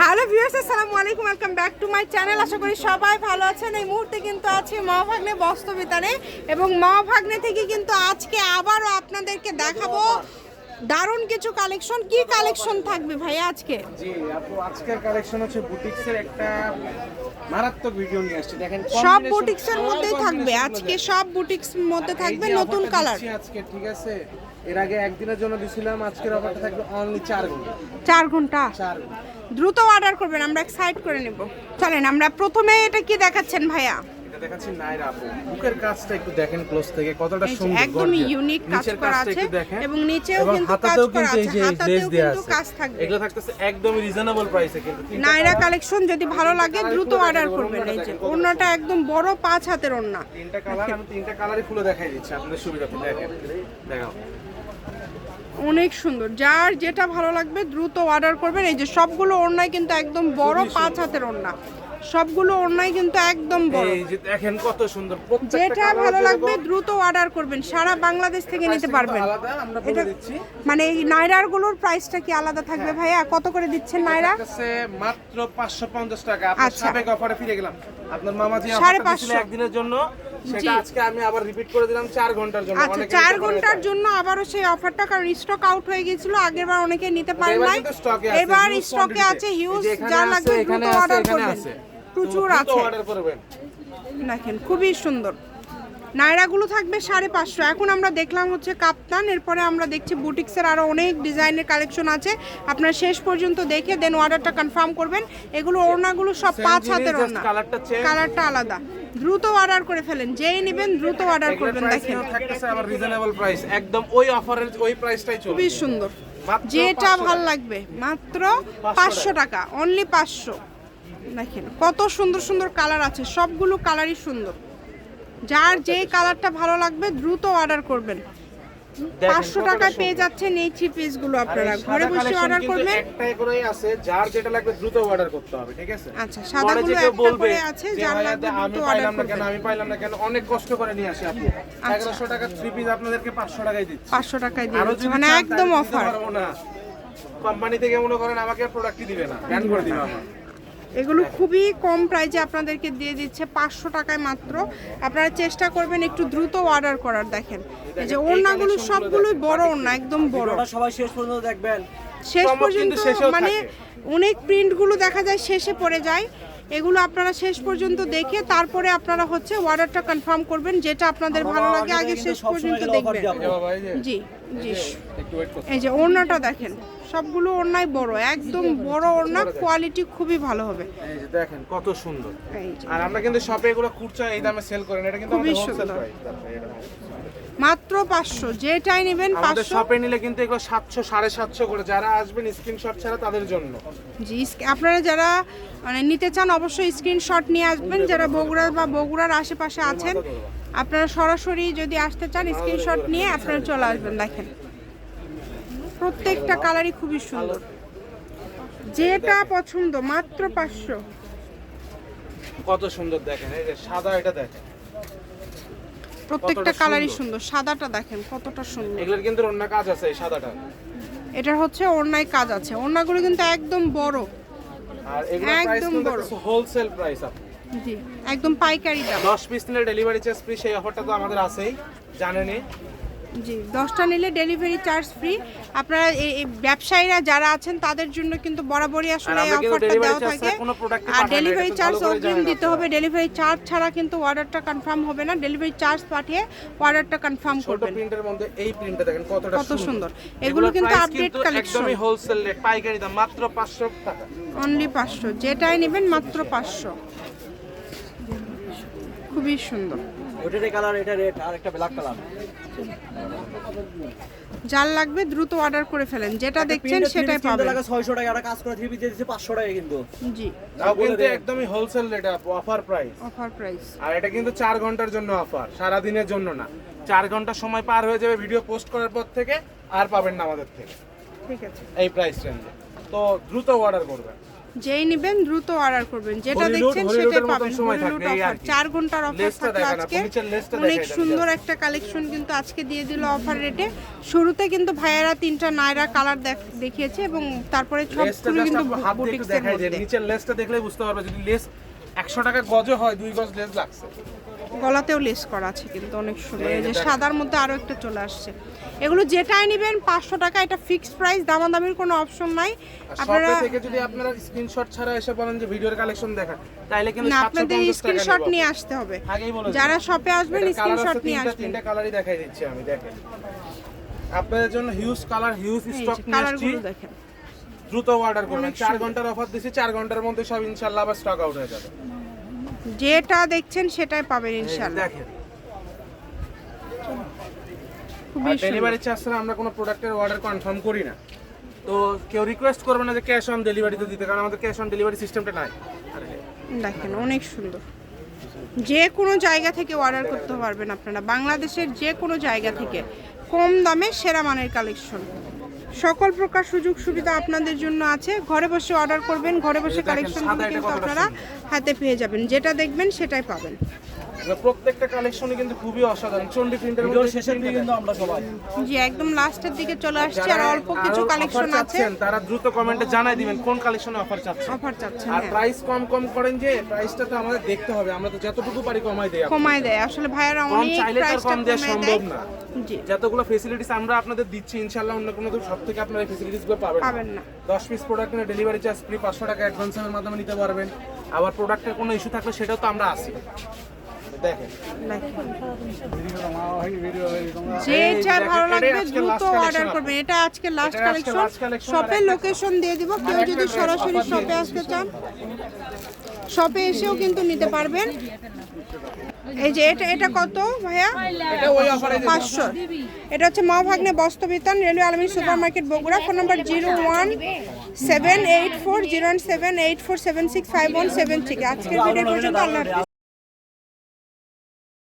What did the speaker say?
Hello viewers আসসালামু আলাইকুম welcome back to my channel আশা করি সবাই ভালো আছেন। এই মুহূর্তে কিন্তু আছি মা ভাগ্নে বস্তবিতারে এবং মা ভাগ্নে থেকে কিন্তু আজকে আবারও আপনাদেরকে দেখাবো দারুণ কিছু কালেকশন কি কালেকশন থাকবে ভাইয়া আজকে? জি আপু আজকের কালেকশন হচ্ছে বুটিক্সের একটা মারাত্মক ভিডিও নিয়ে আসছি। দেখেন সব বুটিক্সের মধ্যেই থাকবে। আজকে সব বুটিক্স মধ্যে থাকবে নতুন কালার আজকে ঠিক আছে? এর আগে একদিনের জন্য দিছিলাম আজকের অফারটা থাকবে অনলি চার ঘণ্টা। চার ঘণ্টা? 4 ঘণ্টা। দ্রুত অর্ডার করবেন আমরা এক সাইড করে নেব। চলেন আমরা প্রথমে এটা কি দেখাচ্ছেন ভাইয়া? দেখাচ্ছি নাইরা আপু। বুকের কাজটা একটু দেখেন ক্লোজ থেকে কতটা সুন্দর একদমই ইউনিক কাজ করা আছে এবং নিচেও কিন্তু কাজ করা আছে হাতাতেও কিন্তু কাজ থাকবে। এগুলো থাকতেছে একদমই রিজনেবল প্রাইসে কিন্তু নাইরা কালেকশন যদি ভালো লাগে দ্রুত অর্ডার করবেন এই যে ওড়নাটা একদম বড় পাঁচ হাতের ওড়না। তিনটা কালার আমি তিনটা কালারই খুলে দেখাই দিচ্ছি আপনাদের সুবিধাতে। দেখেন দেখাও অনেক সুন্দর। যার যেটা ভালো লাগবে দ্রুত অর্ডার করবেন। এই যে সবগুলো ওড়নায় কিন্তু একদম বড় পাঁচ হাতের ওড়না। সবগুলো ওড়নায় কিন্তু একদম বড়। এই যে দেখেন কত সুন্দর যেটা ভালো লাগবে দ্রুত অর্ডার করবেন। সারা বাংলাদেশ থেকে নিতে পারবেন। এটা মানে এই নাইরারগুলোর প্রাইসটা কি আলাদা থাকবে ভাইয়া? কত করে দিচ্ছেন নাইরা? মাত্র 550 টাকা। আপনার আচ্ছা। সাবেক অফারে ফিরে গেলাম। আপনার মামা সাড়ে পাঁচশো। একদিনের জন্য। সেটা আজকে আমি আবার রিপিট করে দিলাম 4 ঘণ্টার জন্য। আচ্ছা ঘণ্টার আবারও সেই অফারটা কারণ স্টক আউট হয়ে গিয়েছিল আগের বার অনেকে নিতে পারে এবার নাই। স্টকে আছে হিউজ যা আছে, লাগবে এখানে দ্রুত অর্ডার করবেন। আছে। প্রচুর আছে। দেখেন খুবই সুন্দর। নায়রাগুলো থাকবে সাড়ে পাঁচশো। এখন আমরা দেখলাম হচ্ছে কাপ্তান এরপরে আমরা দেখছি বুটিক্সের আরও অনেক ডিজাইনের কালেকশন আছে। আপনারা শেষ পর্যন্ত দেখে দেন অর্ডারটা কনফার্ম করবেন। এগুলো ওড়নাগুলো সব পাঁচ হাতের ওড়না। কালারটা আলাদা। দ্রুত অর্ডার করে ফেলেন যেই নেবেন দ্রুত অর্ডার করবেন দেখেন। আবার রিজনেবল প্রাইস একদম ওই অফারের ওই প্রাইসটাই চলবে। খুবই সুন্দর। যেটা 500 ভালো লাগবে মাত্র পাঁচশো টাকা। অনলি পাঁচশো। দেখেন কত সুন্দর সুন্দর কালার আছে সবগুলো কালারই সুন্দর। যার যে কালারটা ভালো লাগবে দ্রুত অর্ডার করবেন। পাঁচশো টাকায় পেয়ে যাচ্ছেন এই থ্রি পিসগুলো আর আপনারা। ঘরে বসে অর্ডার করবেন। একটাই করেই আছে যার যেটা লাগবে দ্রুত অর্ডার করতে হবে ঠিক আছে? আচ্ছা, পরে সাদাগুলো যে একটা করে আছে, যার লাগবে আমি দ্রুত পাইলাম না কেন। আমি পাইলাম না কেন? অনেক কষ্ট করে নিয়ে আসি আপু। আচ্ছা। এগারোশো টাকা থ্রি পিস আপনাদেরকে পাঁচশো টাকায় দিচ্ছি। পাঁচশো টাকায় দিয়ে আরও দিচ্ছে মানে একদম অফার কোম্পানি থেকে মনে করেন আমাকে প্রোডাক্টই দিবে না ব্যান করে দিবে আমার এগুলো খুবই কম প্রাইজে আপনাদেরকে দিয়ে দিচ্ছে পাঁচশো টাকায় মাত্র। আপনারা চেষ্টা করবেন একটু দ্রুত অর্ডার করার দেখেন। এই যে ওড়নাগুলো সবগুলোই বড় ওড়না একদম বড়। সবাই শেষ পর্যন্ত দেখবেন। শেষ পর্যন্ত মানে অনেক প্রিন্টগুলো দেখা যায় শেষে পড়ে যায়। এগুলো আপনারা শেষ পর্যন্ত দেখে তারপরে আপনারা হচ্ছে অর্ডারটা কনফার্ম করবেন যেটা আপনাদের ভালো লাগে আগে শেষ পর্যন্ত দেখবেন। জি জি। একটু ওয়েট করতে এই যে ওড়নাটা দেখেন। সবগুলো ওড়নাই বড় একদম বড় ওড়না কোয়ালিটি খুবই ভালো হবে। এই যে দেখেন কত সুন্দর। আর আমরা কিন্তু শপে এগুলো খুচরা এই দামে সেল করেন এটা কিন্তু খুবই সুন্দর। মাত্র পাঁচশো যেটাই নেবেন আমাদের পাঁচশো। শপে নিলে কিন্তু এগুলো সাতশো সাড়ে সাতশো করে যারা আসবেন স্ক্রিনশট ছাড়া তাদের জন্য। জি আপনারা যারা মানে নিতে চান অবশ্যই স্ক্রিনশট নিয়ে আসবেন যারা বগুড়া বা বগুড়ার আশেপাশে আছেন আপনারা সরাসরি যদি আসতে চান স্ক্রিনশট নিয়ে আপনারা চলে আসবেন দেখেন। প্রত্যেকটা কালারই খুবই সুন্দর। যেটা পছন্দ মাত্র পাঁচশো। কত সুন্দর দেখেন এই যে সাদা এটা দেখেন। প্রত্যেকটা কালারই সুন্দর। সাদাটা দেখেন কতটা সুন্দর। এগুলোর কিন্তু অন্য কাজ আছে এই সাদাটা। এটার হচ্ছে অন্যায় কাজ আছে ওড়নাগুলো কিন্তু একদম বড়। আর এগুলোর প্রাইস কিন্তু বড়। হোলসেল প্রাইস আপনি জি একদম পাইকারি দাম। 10 পিস নিলে ডেলিভারি চার্জ ফ্রি সেই অফারটা তো আমাদের আছেই জানেনই। জি দশটা নিলে ডেলিভারি চার্জ ফ্রি আপনারা এই ব্যবসায়ীরা যারা আছেন তাদের জন্য কিন্তু বরাবরই আসলে এই অফারটা দেওয়া থাকে। আর ডেলিভারি চার্জ অগ্রিম দিতে হবে। ডেলিভারি চার্জ ছাড়া কিন্তু অর্ডারটা কনফার্ম হবে না। ডেলিভারি চার্জ পাঠিয়ে অর্ডারটা কনফার্ম করবেন। প্রিন্টের মধ্যে এই প্রিন্টটা দেখেন কতটা কত সুন্দর। এগুলো কিন্তু কিন্তু collection। একদমই হোলসেল রেট পাইকারি দাম মাত্র 500 টাকা। অনলি পাঁচশো। যেটাই নেবেন মাত্র পাঁচশো। খুবই সুন্দর। ওটার কালার এটা রেড আর একটা ব্ল্যাক কালার যার লাগবে দ্রুত অর্ডার করে ফেলেন। যেটা দেখছেন সেটাই পাবেন। টাকা 600 টাকা একটা কাজ করে থ্রি পিস দিয়েছে 500 টাকা কিন্তু। জি। তাও কিন্তু একদমই wholesale rate offer price offer price আর এটা কিন্তু চার ঘণ্টার জন্য অফার সারা দিনের জন্য না। চার ঘণ্টা সময় পার হয়ে যাবে ভিডিও পোস্ট করার পর থেকে আর পাবেন না আমাদের থেকে। ঠিক আছে। এই প্রাইস রেঞ্জে তো দ্রুত অর্ডার করবেন। যেই নেবেন দ্রুত অর্ডার করবেন। যেটা দেখছেন সেটাই পাবেন। হলিউড অফার চার ঘণ্টার অফার থাকল আজকে। অনেক সুন্দর একটা কালেকশন কিন্তু আজকে দিয়ে দিল অফার রেটে শুরুতে কিন্তু ভাইয়ারা তিনটা নায়রা কালার দেখিয়েছে এবং তারপরে সবগুলো কিন্তু বুটিক্সের মধ্যে। নিচের লেসটা দেখলেই বুঝতে পারবে যদি লেস একশো টাকা গজে হয় দুই গজ লেস লাগছে। গলাতেও লেস করা আছে কিন্তু অনেক সুন্দর এই যে সাদার মধ্যে আরও একটা চলে আসছে। এগুলো যেটাই নেবেন পাঁচশো টাকা এটা ফিক্সড প্রাইস দামাদামির কোনো অপশন নাই। আপনারা থেকে যদি আপনারা স্ক্রিনশট ছাড়া এসে বলেন যে ভিডিওর কালেকশন দেখান তাইলে কিন্তু না আপনাদের স্ক্রিনশট নিয়ে আসতে হবে। যারা শপে আসবেন স্ক্রিনশট নিয়ে আসবেন। তিনটা কালারই দেখাই দিচ্ছি আমি দেখেন। আপনাদের জন্য হিউজ কালার হিউজ স্টক নিয়ে আসছি। কালারগুলো দেখেন। দ্রুত অর্ডার করবেন। চার ঘণ্টার অফার দিচ্ছি চার ঘণ্টার মধ্যে সব ইনশাল্লাহ আবার স্টক আউট হয়ে যাবে। যেটা দেখছেন সেটাই পাবেন এই ইনশাআল্লাহ দেখেন। ডেলিভারি চার্জ ছাড়া আমরা কোনো প্রোডাক্টের অর্ডার কনফার্ম করি না। তো কেউ রিকোয়েস্ট করবে না যে ক্যাশ অন ডেলিভারিতে দিতে কারণ আমাদের ক্যাশ অন ডেলিভারি সিস্টেমটা নাই। দেখেন অনেক সুন্দর। যে কোনো জায়গা থেকে অর্ডার করতে পারবেন আপনারা। বাংলাদেশের যে কোনো জায়গা থেকে। কম দামে সেরা মানের কালেকশন সকল প্রকার সুযোগ সুবিধা আপনাদের জন্য আছে। ঘরে বসে অর্ডার করবেন ঘরে বসে কালেকশনগুলো কিন্তু আপনারা হাতে পেয়ে যাবেন। যেটা দেখবেন সেটাই পাবেন। প্রত্যেকটা কালেকশনই কিন্তু খুবই অসাধারণ। চন্ডি প্রিন্টের ভিডিওর শেষের দিকে কিন্তু আমরা সবাই। জি একদম লাস্টের দিকে চলে আসছে আর অল্প কিছু কালেকশন আছে। তারা দ্রুত কমেন্টে জানাই দিবেন কোন কালেকশনে অফার চাচ্ছেন। অফার চাচ্ছেন আর হ্যাঁ। প্রাইস কম কম করেন যে প্রাইসটা তো আমাদের দেখতে হবে। আমরা তো যতটুকু পারি কমাই দেই দেয়। আসলে ভাইয়ারা অনেক প্রাইসটা কম দেওয়া সম্ভব না। যতগুলো ফেসিলিটিস আমরা আপনাদের দিচ্ছি ইনশাল্লাহ অন্য কোনো সব থেকে আপনারা ফেসিলিটিসগুলো পাবেন পাবেন না। দশ পিস প্রোডাক্ট নিয়ে ডেলিভারি চার্জ ফ্রি পাঁচশো টাকা অ্যাডভান্সের মাধ্যমে নিতে পারবেন। আবার প্রোডাক্টের কোনো ইস্যু থাকলে সেটাও তো আমরা। এই যেটা ভালো লাগবে দ্রুত অর্ডার। করবেন। এটা আজকে লাস্ট কালেকশন শপের লোকেশন দিয়ে দিব। কেউ যদি সরাসরি শপে আসতে চান শপে এসেও কিন্তু নিতে পারবেন। এই যে এটা এটা কত ভাইয়া? পাঁচশো। এটা হচ্ছে মা ভাগ্নে বস্ত্রবিতান railway Almi super market Bogura phone number zero one seven eight four zero seven eight four seven six five one seven three. আজকের ভিডিও পর্যন্ত আল্লাহ।